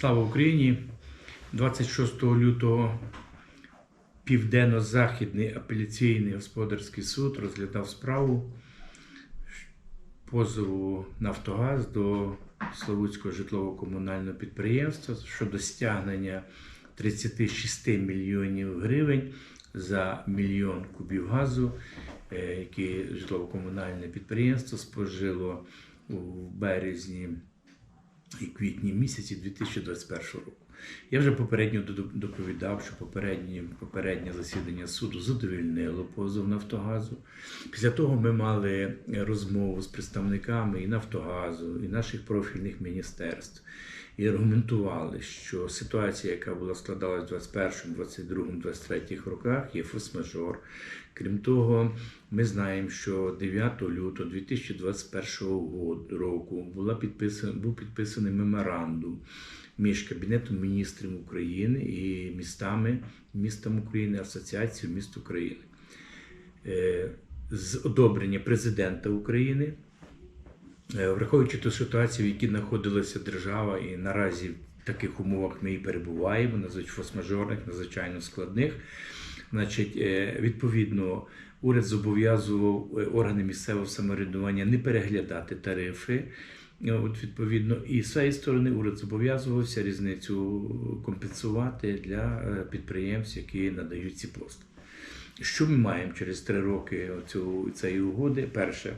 Слава Україні! 26 лютого Південно-Західний апеляційний господарський суд розглядав справу позову Нафтогаз до Славутського житлово-комунального підприємства щодо стягнення 36 мільйонів гривень за мільйон кубів газу, е, які житлово-комунальне підприємство спожило у березні і квітні місяці 2021 року. Я вже попередньо доповідав, що попереднє, попереднє засідання суду задовільнило позов Нафтогазу. Після того ми мали розмову з представниками і Нафтогазу, і наших профільних міністерств. І аргументували, що ситуація, яка була складалась в 21, 22, 23 роках, є форс-мажор. Крім того, ми знаємо, що 9 лютого 2021 року була підписана, був підписаний меморандум між Кабінетом міністрів України і містами, містом України, Асоціацією міст України. Е, З одобрення президента України, враховуючи ту ситуацію, в якій знаходилася держава, і наразі в таких умовах ми і перебуваємо, надзвичайно форс-мажорних, надзвичайно складних. Значить, е, відповідно, уряд зобов'язував е, органи місцевого самоврядування не переглядати тарифи. Е, От відповідно, і з цієї сторони уряд зобов'язувався різницю компенсувати для е, підприємств, які надають ці послуги. Що ми маємо через три роки цієї угоди? Перше,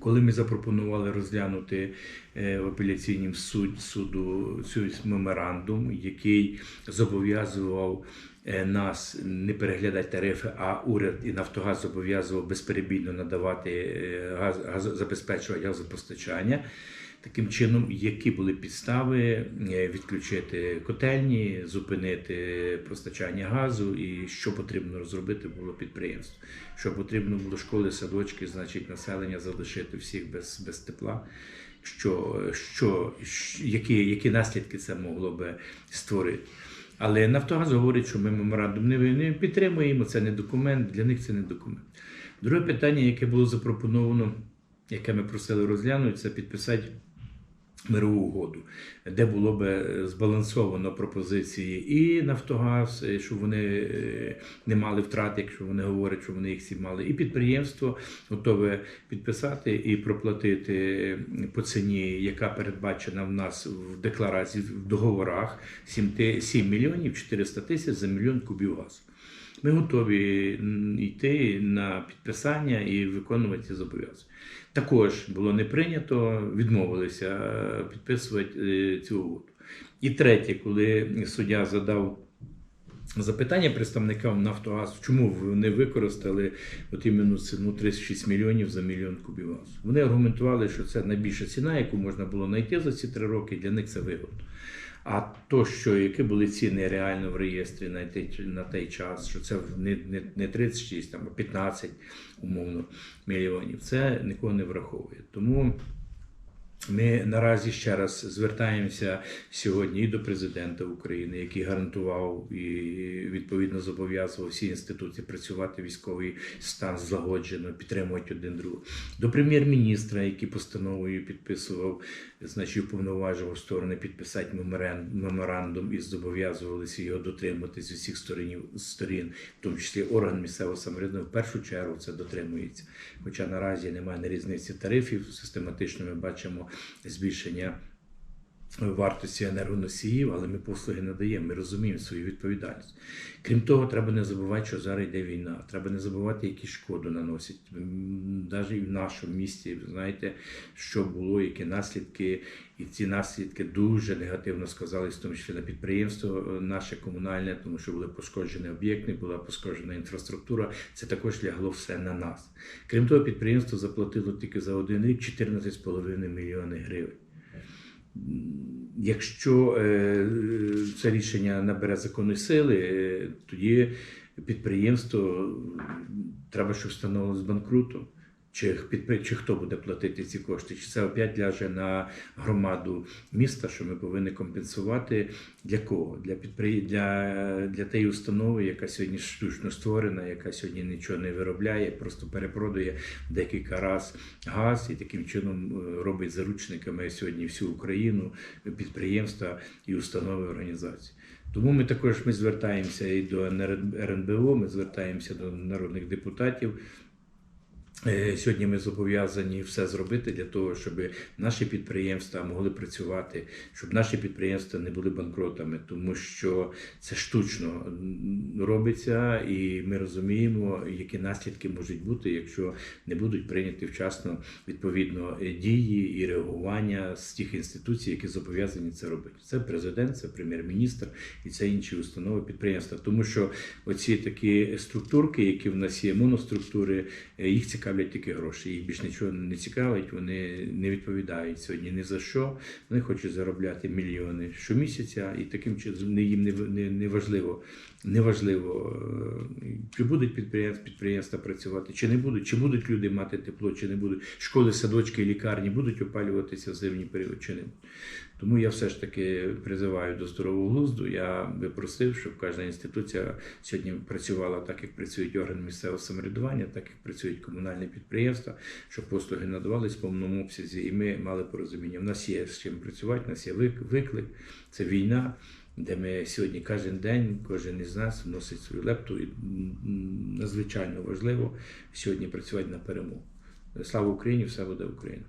коли ми запропонували розглянути е, в апеляційному суд, суду цю меморандум, який зобов'язував е, нас не переглядати тарифи, а уряд і Нафтогаз зобов'язував безперебійно надавати е, газ, газ забезпечувати газопостачання. Таким чином, які були підстави е, відключити котельні, зупинити постачання газу, і що потрібно зробити було підприємству. Що потрібно було школи, садочки, значить, населення залишити всіх без, без тепла. Що, що, які, які наслідки це могло би створити? Але Нафтогаз говорить, що ми меморандум не підтримуємо, це не документ, для них це не документ. Друге питання, яке було запропоновано, яке ми просили розглянути, це підписати мирову угоду, де було би збалансовано пропозиції і Нафтогаз, е, щоб вони е, не мали втрат, якщо вони говорять, що вони їх всі мали, і підприємство готове підписати і проплатити по ціні, яка передбачена в нас в декларації в договорах 7, ти- 7 мільйонів 400 тисяч за мільйон кубів газу. Ми готові йти на підписання і виконувати зобов'язання. Також було не прийнято, відмовилися е, підписувати е, цю угоду. І третє, коли суддя задав запитання представникам Нафтогазу, чому вони використали от іменно ціну 36 мільйонів за мільйон кубів газу. Вони аргументували, що це найбільша ціна, яку можна було знайти за ці три роки, для них це вигодно. А то, що які були ціни реально в реєстрі на той, на той час, що це не, не, не 36, там, а 15 умовно мільйонів, це нікого не враховує. Тому ми наразі ще раз звертаємося сьогодні і до президента України, який гарантував і відповідно зобов'язував всі інституції працювати військовий стан злагоджено, підтримувати один другого. До прем'єр-міністра, який постановою підписував, значить уповноважував сторони підписати меморан- меморандум і зобов'язувалися його дотримуватись з усіх сторін, сторін, в тому числі орган місцевого самоврядування, в першу чергу це дотримується. Хоча наразі немає на різниці тарифів, систематично ми бачимо збільшення вартості енергоносіїв, але ми послуги надаємо, ми розуміємо свою відповідальність. Крім того, треба не забувати, що зараз йде війна. Треба не забувати, які шкоду наносять. Навіть і в нашому місті, знаєте, що було, які наслідки, і ці наслідки дуже негативно сказались, в тому числі на підприємство е, наше комунальне, тому що були пошкоджені об'єкти, була пошкоджена інфраструктура. Це також лягло все на нас. Крім того, підприємство заплатило тільки за один рік 14,5 мільйони гривень. Якщо е, це рішення набере законної сили, е, тоді підприємство треба, щоб встановило з банкруту. Чи, підпри- чи хто буде платити ці кошти, чи це опять ляже на громаду міста, що ми повинні компенсувати для кого? Для підпри... для, для тієї установи, яка сьогодні штучно створена, яка сьогодні нічого не виробляє, просто перепродує декілька разів газ і таким чином е, робить заручниками сьогодні всю Україну, підприємства і установи організації. Тому ми також ми звертаємося і до РНБО, ми звертаємося до народних депутатів. Е, Сьогодні ми зобов'язані все зробити для того, щоб наші підприємства могли працювати, щоб наші підприємства не були банкротами, тому що це штучно робиться, і ми розуміємо, які наслідки можуть бути, якщо не будуть прийняті вчасно відповідно е, дії і реагування з тих інституцій, які зобов'язані це робити. Це президент, це прем'єр-міністр і це інші установи підприємства. Тому що оці такі структурки, які в нас є, моноструктури, е, їх цікавлять тільки гроші. Їх більш нічого не цікавить, вони не відповідають сьогодні ні за що. Вони хочуть заробляти мільйони щомісяця, і таким чином їм не, не, не важливо, неважливо, е, чи будуть підприємства, підприємства працювати, чи не будуть, чи будуть люди мати тепло, чи не будуть. Школи, садочки, лікарні будуть опалюватися в зимній період, чи не будуть. Тому я все ж таки призиваю до здорового глузду. Я би просив, щоб кожна інституція сьогодні працювала так, як працюють органи місцевого самоврядування, так як працюють комунальні підприємства, щоб послуги надавались в повному обсязі, і ми мали порозуміння. У нас є з чим працювати, у нас є виклик, це війна. Де ми сьогодні кожен день, кожен із нас вносить свою лепту, і надзвичайно важливо сьогодні працювати на перемогу. Слава Україні! Все буде Україна!